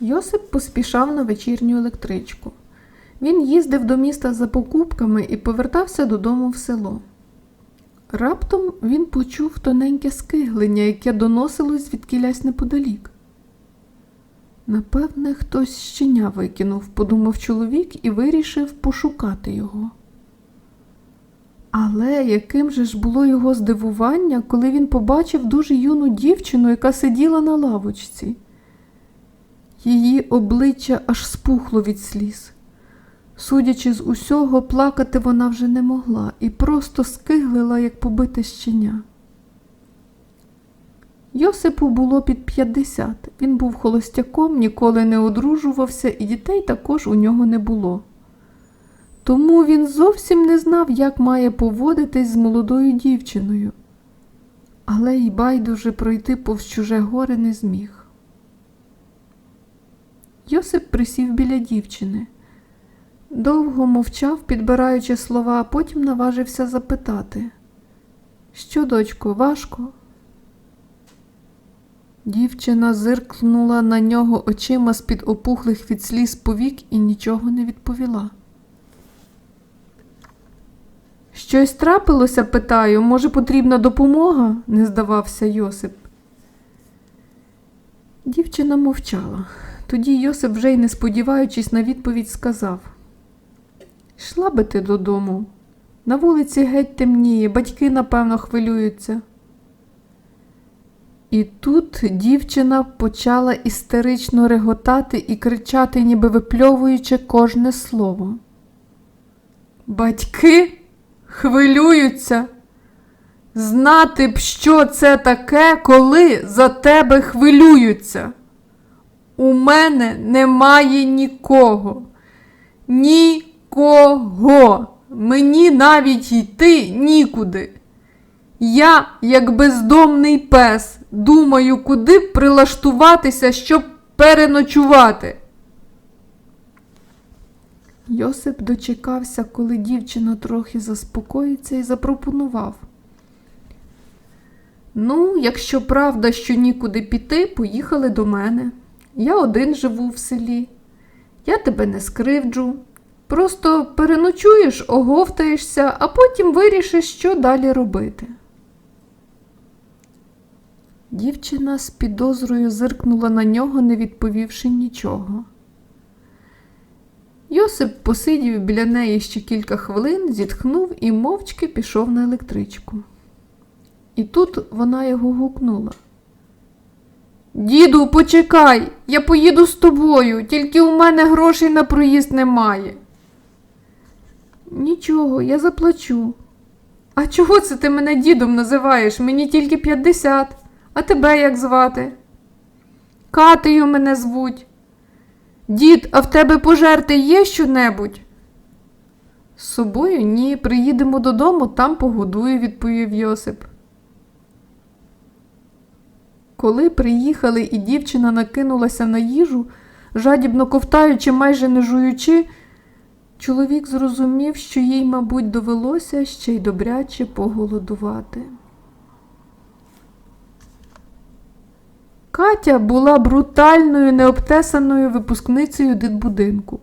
Йосип поспішав на вечірню електричку. Він їздив до міста за покупками і повертався додому в село. Раптом він почув тоненьке скиглення, яке доносилось звідкілясь неподалік. Напевне, хтось щеня викинув, подумав чоловік і вирішив пошукати його. Але яким же ж було його здивування, коли він побачив дуже юну дівчину, яка сиділа на лавочці. Її обличчя аж спухло від сліз. Судячи з усього, плакати вона вже не могла і просто скиглила, як побите щеня. Йосипу було під 50. Він був холостяком, ніколи не одружувався, і дітей також у нього не було. Тому він зовсім не знав, як має поводитись з молодою дівчиною. Але й байдуже пройти повз чуже горе не зміг. Йосип присів біля дівчини. Довго мовчав, підбираючи слова, а потім наважився запитати. Що, дочко, важко? Дівчина зиркнула на нього очима з-під опухлих від сліз повік і нічого не відповіла. Щось трапилося, питаю, може, потрібна допомога? не здавався Йосип. Дівчина мовчала. Тоді Йосип, вже й не сподіваючись на відповідь, сказав Йшла би ти додому. На вулиці геть темніє, батьки, напевно, хвилюються. І тут дівчина почала істерично реготати і кричати, ніби випльовуючи кожне слово. Батьки хвилюються. Знати б, що це таке, коли за тебе хвилюються. У мене немає нікого. Нікого. Мені навіть йти нікуди. Я, як бездомний пес, думаю, куди б прилаштуватися, щоб переночувати. Йосип дочекався, коли дівчина трохи заспокоїться, і запропонував. Ну, якщо правда, що нікуди піти, поїхали до мене. Я один живу в селі. Я тебе не скривджу. Просто переночуєш, оговтаєшся, а потім вирішиш, що далі робити. Дівчина з підозрою зиркнула на нього, не відповівши нічого. Йосип посидів біля неї ще кілька хвилин, зітхнув і мовчки пішов на електричку. І тут вона його гукнула. Діду, почекай, я поїду з тобою, тільки у мене грошей на проїзд немає. Нічого, я заплачу. А чого це ти мене дідом називаєш? Мені тільки 50. А тебе як звати? Катею мене звуть. Дід, а в тебе пожерти є щонебудь? З собою ні, приїдемо додому, там погодую, відповів Йосип. Коли приїхали і дівчина накинулася на їжу, жадібно ковтаючи, майже не жуючи, чоловік зрозумів, що їй, мабуть, довелося ще й добряче поголодувати. Катя була брутальною, необтесаною випускницею дитбудинку.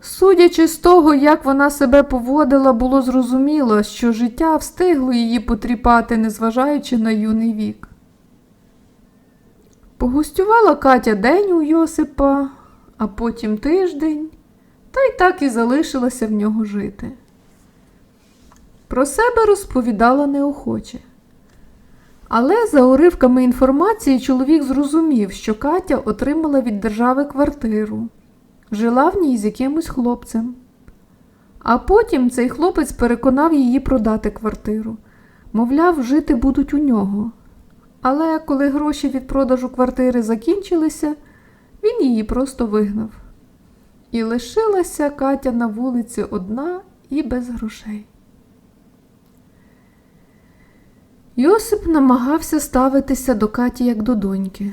Судячи з того, як вона себе поводила, було зрозуміло, що життя встигло її потріпати, незважаючи на юний вік. Погостювала Катя день у Йосипа, а потім тиждень, та й так і залишилася в нього жити. Про себе розповідала неохоче. Але за уривками інформації чоловік зрозумів, що Катя отримала від держави квартиру, жила в ній з якимось хлопцем. А потім цей хлопець переконав її продати квартиру. Мовляв, жити будуть у нього. Але коли гроші від продажу квартири закінчилися, він її просто вигнав. І лишилася Катя на вулиці одна і без грошей. Йосип намагався ставитися до Каті як до доньки,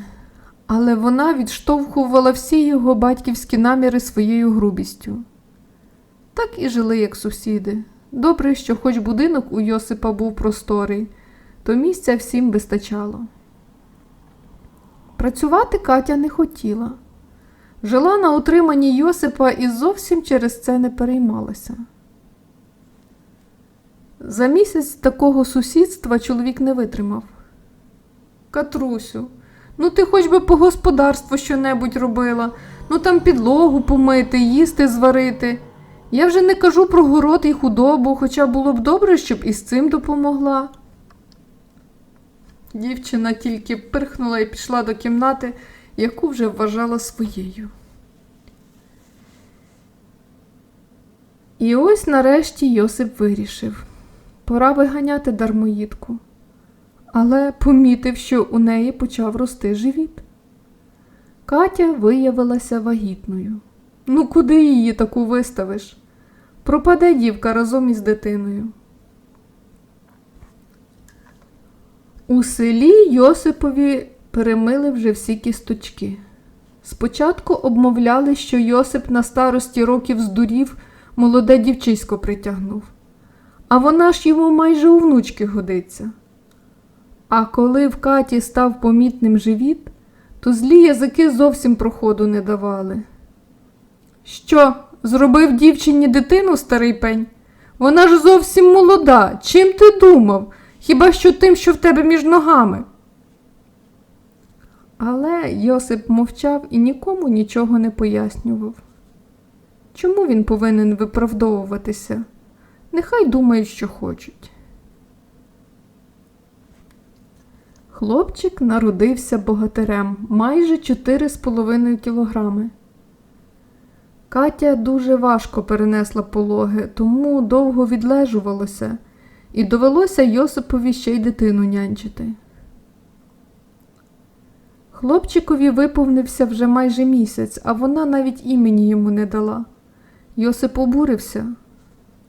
але вона відштовхувала всі його батьківські наміри своєю грубістю. Так і жили, як сусіди. Добре, що хоч будинок у Йосипа був просторий, то місця всім вистачало. Працювати Катя не хотіла. жила на утриманні Йосипа і зовсім через це не переймалася. За місяць такого сусідства чоловік не витримав. Катрусю, ну ти хоч би по господарству щонебудь робила, ну там підлогу помити, їсти зварити. Я вже не кажу про город і худобу, хоча було б добре, щоб і з цим допомогла. Дівчина тільки пирхнула і пішла до кімнати, яку вже вважала своєю. І ось нарешті Йосип вирішив пора виганяти дармоїдку, але помітив, що у неї почав рости живіт. Катя виявилася вагітною. Ну, куди її таку виставиш? Пропаде дівка разом із дитиною. У селі Йосипові перемили вже всі кісточки. Спочатку обмовляли, що Йосип на старості років здурів, молоде дівчисько притягнув. А вона ж йому майже у внучки годиться. А коли в Каті став помітним живіт, то злі язики зовсім проходу не давали. Що, зробив дівчині дитину старий пень? Вона ж зовсім молода. Чим ти думав? Хіба що тим, що в тебе між ногами? Але Йосип мовчав і нікому нічого не пояснював. Чому він повинен виправдовуватися? Нехай думають, що хочуть. Хлопчик народився богатирем майже 4,5 кілограми. Катя дуже важко перенесла пологи, тому довго відлежувалося, і довелося Йосипові ще й дитину нянчити. Хлопчикові виповнився вже майже місяць, а вона навіть імені йому не дала. Йосип обурився.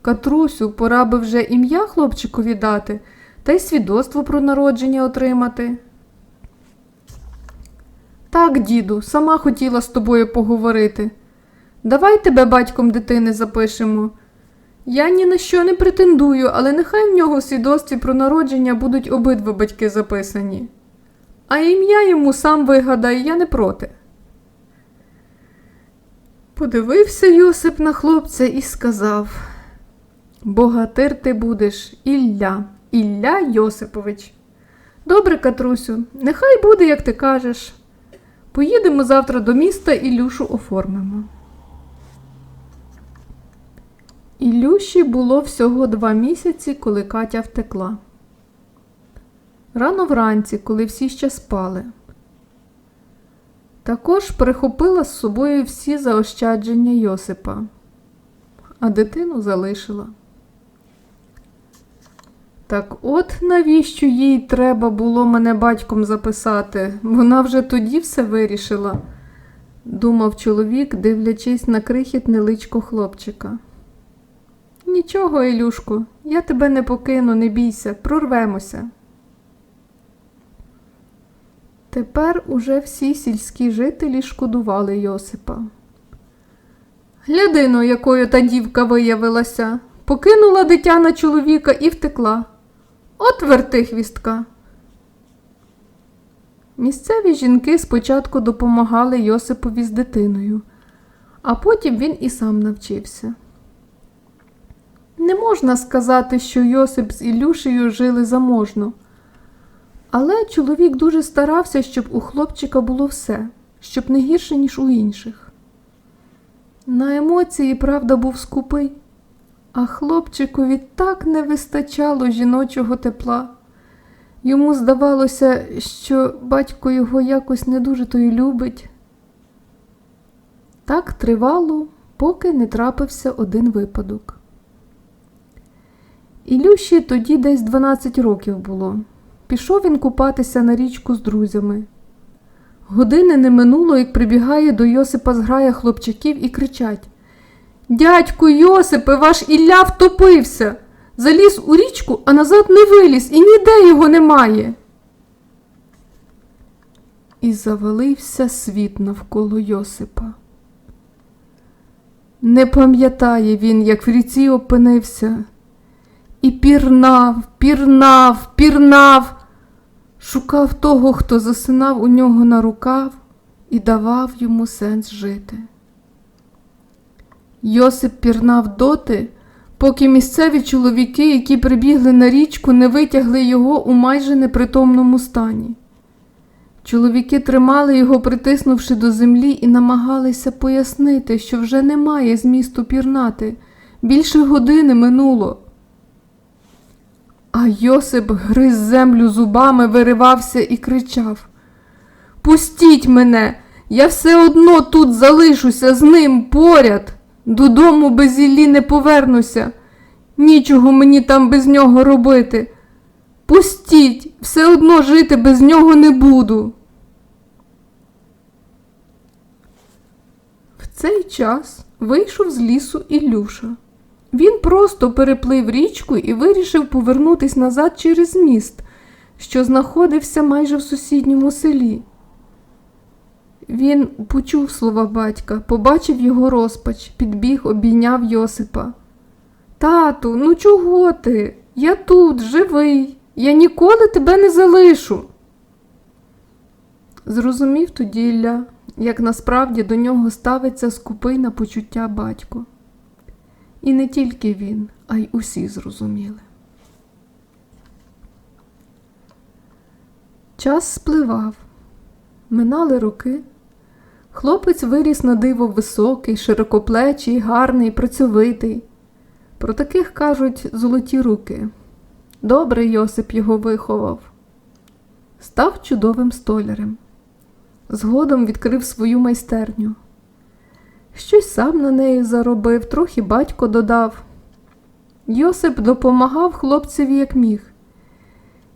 Катрусю, пора би вже ім'я хлопчикові дати та й свідоцтво про народження отримати. Так, діду, сама хотіла з тобою поговорити. Давай тебе батьком дитини запишемо. Я ні на що не претендую, але нехай в нього в свідоцтві про народження будуть обидва батьки записані. А ім'я йому сам вигадай, я не проти. Подивився Йосип на хлопця і сказав Богатир ти будеш, Ілля, Ілля Йосипович. Добре, Катрусю, нехай буде, як ти кажеш. Поїдемо завтра до міста Ілюшу оформимо. Ілюші було всього два місяці, коли Катя втекла. Рано вранці, коли всі ще спали. Також прихопила з собою всі заощадження Йосипа, а дитину залишила. Так от навіщо їй треба було мене батьком записати? Вона вже тоді все вирішила, думав чоловік, дивлячись на крихітне личко хлопчика. Нічого, Ілюшку, я тебе не покину, не бійся, прорвемося. Тепер уже всі сільські жителі шкодували Йосипа. Глядино, якою та дівка виявилася, покинула дитя на чоловіка і втекла. От верти хвістка. Місцеві жінки спочатку допомагали Йосипові з дитиною, а потім він і сам навчився. Не можна сказати, що Йосип з Ілюшею жили заможно. Але чоловік дуже старався, щоб у хлопчика було все, щоб не гірше, ніж у інших. На емоції, правда, був скупий, а хлопчикові так не вистачало жіночого тепла. Йому здавалося, що батько його якось не дуже то й любить. Так тривало, поки не трапився один випадок. Ілюші тоді десь 12 років було. Пішов він купатися на річку з друзями. Години не минуло, як прибігає до Йосипа зграя хлопчаків і кричать Дядьку Йосипе, ваш Ілля втопився. Заліз у річку, а назад не виліз і ніде його немає. І завалився світ навколо Йосипа. Не пам'ятає він, як в ріці опинився, і пірнав, пірнав, пірнав. Шукав того, хто засинав у нього на рукав, і давав йому сенс жити. Йосип пірнав доти, поки місцеві чоловіки, які прибігли на річку, не витягли його у майже непритомному стані. Чоловіки тримали його, притиснувши до землі, і намагалися пояснити, що вже немає змісту пірнати. Більше години минуло. А Йосип гриз землю зубами, виривався і кричав: Пустіть мене! Я все одно тут залишуся з ним поряд. Додому без Іллі не повернуся. Нічого мені там без нього робити. Пустіть, все одно жити без нього не буду. В цей час вийшов з лісу Ілюша. Він просто переплив річку і вирішив повернутись назад через міст, що знаходився майже в сусідньому селі. Він почув слова батька, побачив його розпач, підбіг, обійняв Йосипа. Тату, ну чого ти? Я тут, живий, я ніколи тебе не залишу. Зрозумів тоді Ілля, як насправді до нього ставиться скупий на почуття батько. І не тільки він, а й усі зрозуміли. Час спливав, минали роки. Хлопець виріс на диво високий, широкоплечий, гарний, працьовитий. Про таких кажуть золоті руки. Добре Йосип його виховав. Став чудовим столярем. Згодом відкрив свою майстерню. Щось сам на неї заробив, трохи батько додав. Йосип допомагав хлопцеві як міг.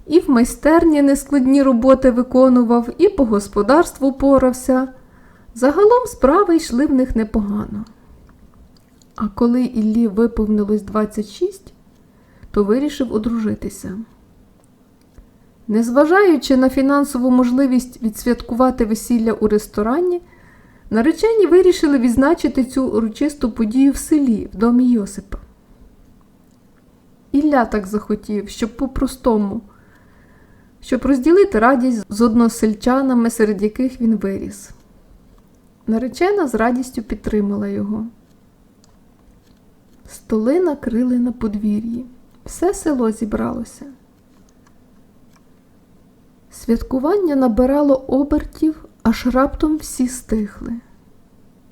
І в майстерні нескладні роботи виконував, і по господарству порався. Загалом справи йшли в них непогано. А коли Іллі виповнилось 26, то вирішив одружитися. Незважаючи на фінансову можливість відсвяткувати весілля у ресторані, наречені вирішили відзначити цю урочисту подію в селі, в домі Йосипа. Ілля так захотів, щоб по-простому, щоб розділити радість з односельчанами, серед яких він виріс. Наречена з радістю підтримала його. Столи накрили на подвір'ї. Все село зібралося. Святкування набирало обертів, аж раптом всі стихли.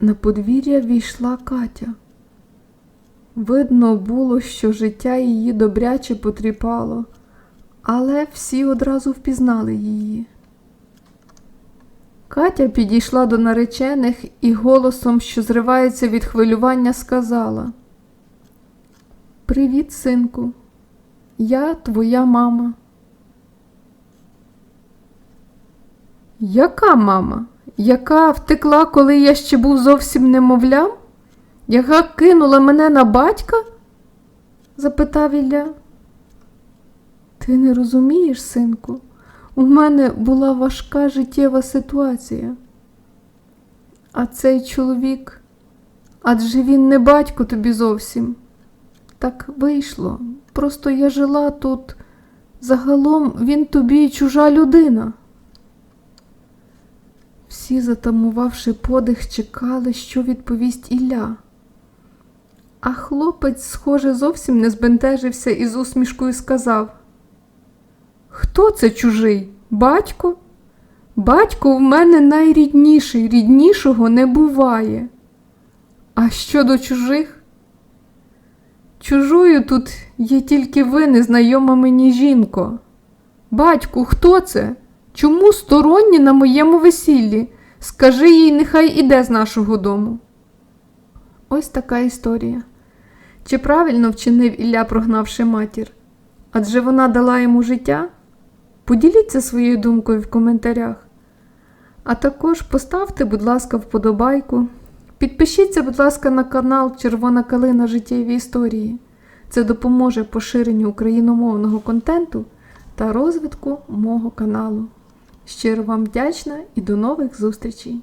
На подвір'я війшла Катя. Видно було, що життя її добряче потріпало, але всі одразу впізнали її. Катя підійшла до наречених і голосом, що зривається від хвилювання, сказала: Привіт, синку, я твоя мама. Яка мама? Яка втекла, коли я ще був зовсім немовлям? Яка кинула мене на батька? запитав Ілля. Ти не розумієш, синку? У мене була важка життєва ситуація. А цей чоловік, адже він не батько тобі зовсім. Так вийшло. Просто я жила тут. Загалом він тобі чужа людина. Всі, затамувавши подих, чекали, що відповість Ілля. А хлопець, схоже, зовсім не збентежився і з усмішкою сказав Хто це чужий? Батько? Батько в мене найрідніший, ріднішого не буває. А щодо чужих? Чужою тут є тільки ви, незнайома мені жінко. Батьку, хто це? Чому сторонні на моєму весіллі? Скажи їй, нехай іде з нашого дому. Ось така історія. Чи правильно вчинив Ілля, прогнавши матір? Адже вона дала йому життя? Поділіться своєю думкою в коментарях. А також поставте, будь ласка, вподобайку. Підпишіться, будь ласка, на канал Червона Калина Життєві історії. Це допоможе поширенню україномовного контенту та розвитку мого каналу. Щиро вам вдячна і до нових зустрічей!